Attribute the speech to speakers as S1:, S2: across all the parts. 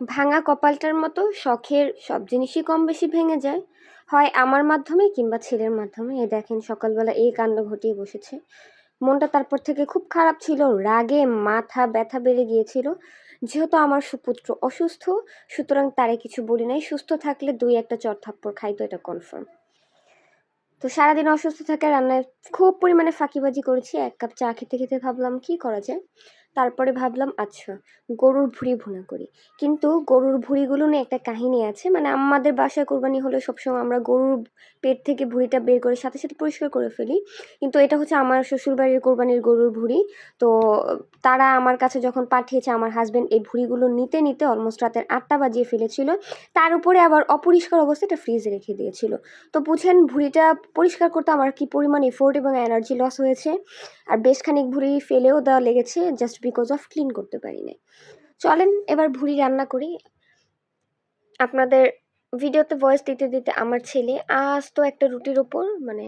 S1: ভাঙা কপালটার মতো শখের সব জিনিসই কম বেশি ভেঙে যায়। হয় আমার মাধ্যমে কিংবা ছেলের মাধ্যমে। এই দেখেন, সকালবেলা এই কাণ্ড ঘটিয়ে বসেছে। মনটা তারপর থেকে খুব খারাপ ছিল। রাগে মাথা ব্যথা বেড়ে গিয়েছিল। যেহেতু আমার সুপুত্র অসুস্থ, সুতরাং তারে কিছু বলি নাই। সুস্থ থাকলে দুই একটা চর থাপ্পড় খাইতো এটা কনফার্ম তো সারাদিন অসুস্থ থাকা রান্নায় খুব পরিমাণে ফাঁকিবাজি করেছি। এক কাপ চা খেতে খেতে ভাবলাম, কি করা যায়? তারপরে ভাবলাম আচ্ছা গরুর ভুঁড়ি ভুনা করি। কিন্তু গরুর ভুঁড়িগুলো নিয়ে একটা কাহিনী আছে। মানে আমাদের বাসায় কোরবানি হলে সবসময় আমরা গরুর পেট থেকে ভুঁড়িটা বের করে সাথে সাথে পরিষ্কার করে ফেলি। কিন্তু এটা হচ্ছে আমার শ্বশুরবাড়ির কোরবানির গরুর ভুঁড়ি। তো তারা আমার কাছে যখন পাঠিয়েছে, আমার হাজব্যান্ড এই ভুঁড়িগুলো নিতে নিতে অলমোস্ট রাতের আটটা বাজিয়ে ফেলেছিল। তার উপরে আবার অপরিষ্কার অবস্থায় এটা ফ্রিজে রেখে দিয়েছিল। তো বুঝেন, ভুঁড়িটা পরিষ্কার করতে আমার কি পরিমাণ এফোর্ট এবং এনার্জি লস হয়েছে। আর বেশ খানিক ভুঁড়ি ফেলেও দেওয়া লেগেছে জাস্ট বিকজ অফ ক্লিন করতে পারি নাই। চলেন, এবার ভুঁড়ি রান্না করি। আপনাদের ভিডিওতে ভয়েস দিতে দিতে আমার ছেলে আজ তো একটা রুটির ওপর মানে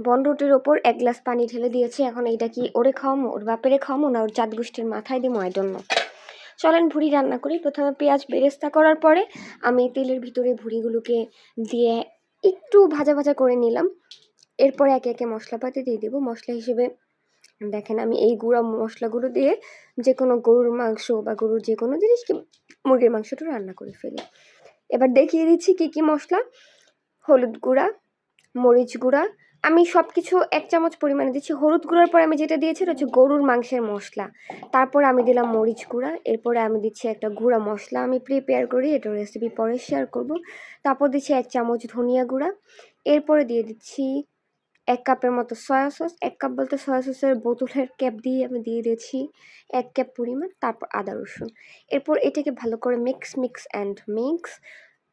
S1: বন রুটির ওপর এক গ্লাস পানি ঢেলে দিয়েছে। এখন এইটা কি ওরে খাওয়ামো, ওর বাপেরে খাওয়ামো না ওর চাঁদ গোষ্ঠীর মাথায় দিমো? আই চলেন, ভুঁড়ি রান্না করি। প্রথমে পেঁয়াজ বেরেস্তা করার পরে আমি তেলের ভিতরে ভুঁড়িগুলোকে দিয়ে একটু ভাজা ভাজা করে নিলাম। এরপরে একে একে মশলাপাতি দিয়ে দেবো। মশলা হিসেবে দেখেন আমি এই গুঁড়া মশলাগুলো দিয়ে যে কোনো গরুর মাংস বা গরুর যে কোনো জিনিস কি মুরগির মাংসটা রান্না করে ফেলি। এবার দেখিয়ে দিচ্ছি কী কী মশলা। হলুদ গুঁড়া, মরিচ গুঁড়া। আমি সব কিছু এক চামচ পরিমাণে দিচ্ছি। হলুদ গুঁড়ার পরে আমি যেটা দিয়েছি এটা হচ্ছে গরুর মাংসের মশলা। তারপর আমি দিলাম মরিচ গুঁড়া। এরপরে আমি দিচ্ছি একটা গুঁড়া মশলা। আমি প্রিপেয়ার করি, এটা রেসিপি পরে শেয়ার করব। তারপর দিচ্ছি এক চামচ ধনিয়া গুঁড়া। এরপরে দিয়ে দিচ্ছি এক কাপের মতো সয়া সস এক কাপ বলতে সয়া সসের বোতলের ক্যাপ দিয়ে আমি দিয়ে দিয়েছি এক ক্যাপ পরিমাণ, তারপর আদা রসুন। এরপর এটাকে ভালো করে মিক্স মিক্স অ্যান্ড মিক্স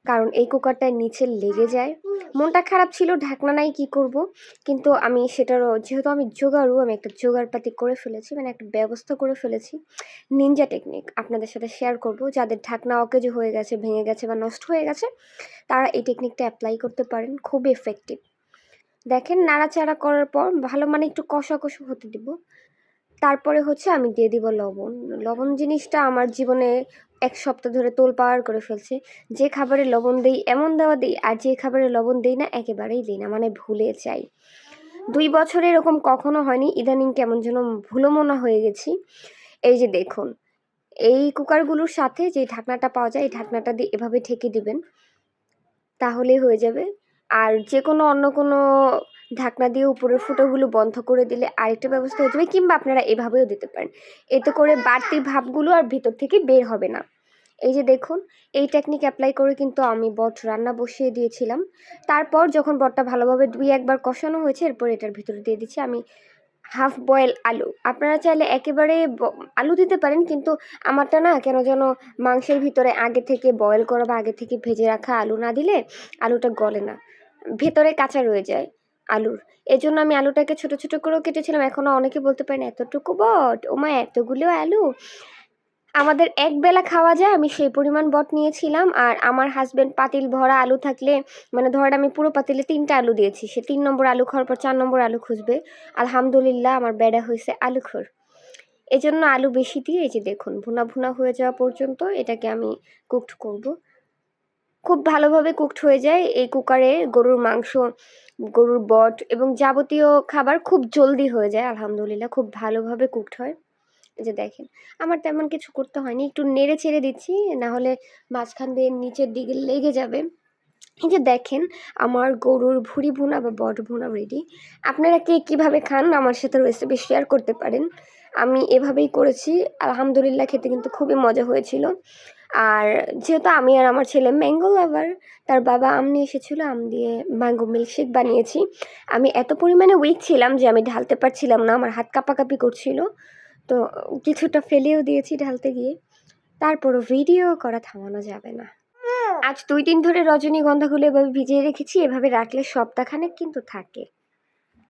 S1: কারণ এই কুকারটায় নিচে লেগে যায়। মনটা খারাপ ছিল, ঢাকনা নাই কি করব, কিন্তু আমি সেটারও, যেহেতু আমি জোগাড়ু, আমি একটা জোগাড়পাতি করে ফেলেছি মানে একটা ব্যবস্থা করে ফেলেছি। নিনজা টেকনিক আপনাদের সাথে শেয়ার করব, যাদের ঢাকনা অকেজ হয়ে গেছে, ভেঙে গেছে বা নষ্ট হয়ে গেছে, তারা এই টেকনিকটা অ্যাপ্লাই করতে পারেন খুব এফেক্টিভ দেখেন নাড়াচাড়া করার পর ভালো মানে একটু কষা কষা হতে দিব। তারপরে হচ্ছে আমি দিয়ে দিব লবণ। লবণ জিনিসটা আমার জীবনে এক সপ্তাহ ধরে তোলপাড় করে ফেলছে। যে খাবারে লবণ দিই, এমন দেওয়া দিই, আর যে খাবারে লবণ দিই না, একেবারেই দিই না মানে ভুলে যাই। দুই বছরে এরকম কখনো হয়নি, ইদানিং কেমন যেন ভুলো মনে হয়ে গেছি। এই যে দেখুন, এই কুকারগুলোর সাথে যে ঢাকনাটা পাওয়া যায়, এই ঢাকনাটা দিয়ে এভাবে ঠেকে দিবেন, তাহলেই হয়ে যাবে। আর যে কোনো অন্য কোনো ঢাকনা দিয়ে উপরের ফুটোগুলো বন্ধ করে দিলে আরেকটা ব্যবস্থা হয়ে যাবে, কিংবা আপনারা এভাবেও দিতে পারেন। এতে করে বাড়তি ভাবগুলো আর ভিতর থেকে বের হবে না। এই যে দেখুন, এই টেকনিক অ্যাপ্লাই করে কিন্তু আমি বট রান্না বসিয়ে দিয়েছিলাম। তারপর যখন বটটা ভালোভাবে দুই একবার কষানো হয়েছে, এরপর এটার ভিতরে দিয়ে দিচ্ছি। আমি হাফ বয়েল আলু। আপনারা চাইলে একেবারে আলু দিতে পারেন, কিন্তু আমারটা না কেন যেন মাংসের ভিতরে আগে থেকে বয়েল করা বা আগে থেকে ভেজে রাখা আলু না দিলে আলুটা গলে না। ভেতরে কাঁচা রয়ে যায় আলুর। এই জন্য আমি আলুটাকে ছোট ছোট করেও কেটেছিলাম এখনও অনেকে বলতে পারেন, এতটুকু বট? ওমা, এতগুলো আলু? আমাদের এক বেলা খাওয়া যায়, আমি সেই পরিমাণ বট নিয়েছিলাম। আর আমার হাজব্যান্ড পাতিল ভরা আলু থাকলে মানে ধরেন আমি পুরো পাতিলে তিনটা আলু দিয়েছি। সে তিন নম্বর আলু খাওয়ার পর চার নম্বর আলু খুঁজবে। আলহামদুলিল্লাহ, আমার বেড়া হয়েছে আলু খোর এই জন্য আলু বেশি দিয়ে, এই যে দেখুন, ভুনা ভুনা হয়ে যাওয়া পর্যন্ত এটাকে আমি কুকড করব। খুব ভালোভাবে কুকড হয়ে যায়। এই কুকারে গরুর মাংস, গরুর বট এবং যাবতীয় খাবার খুব জলদি হয়ে যায়। আলহামদুলিল্লাহ, খুব ভালোভাবে কুকড হয়। যে দেখেন, আমার তেমন কিছু করতে হয়নি। একটু নেড়ে ছেড়ে দিচ্ছি না হলে মাঝখান দিয়ে নিচের দিকে লেগে যাবে। এই যে দেখেন, আমার গরুর ভুঁড়ি ভুনা বা বট ভুনা রেডি আপনারা কে কীভাবে খান, আমার সাথে রেসিপি শেয়ার করতে পারেন। আমি এভাবেই করেছি, আলহামদুলিল্লাহ খেতে কিন্তু খুবই মজা হয়েছিল। আর যেহেতু আমি আর আমার ছেলে ম্যাঙ্গো লাভার তার বাবা আম নিয়ে এসেছিল, আম দিয়ে ম্যাঙ্গো মিল্কশেক বানিয়েছি। আমি এত পরিমাণে উইক ছিলাম যে আমি ঢালতে পারছিলাম না, আমার হাত কাঁপাকাঁপি করছিল। তো কিছুটা ফেলেও দিয়েছি ঢালতে গিয়ে। তারপরও ভিডিও করা থামানো যাবে না। আজ দুই দিন ধরে রজনীগন্ধাগুলো এভাবে ভিজিয়ে রেখেছি, এভাবে রাখলে সপ্তাহখানেক কিন্তু থাকে।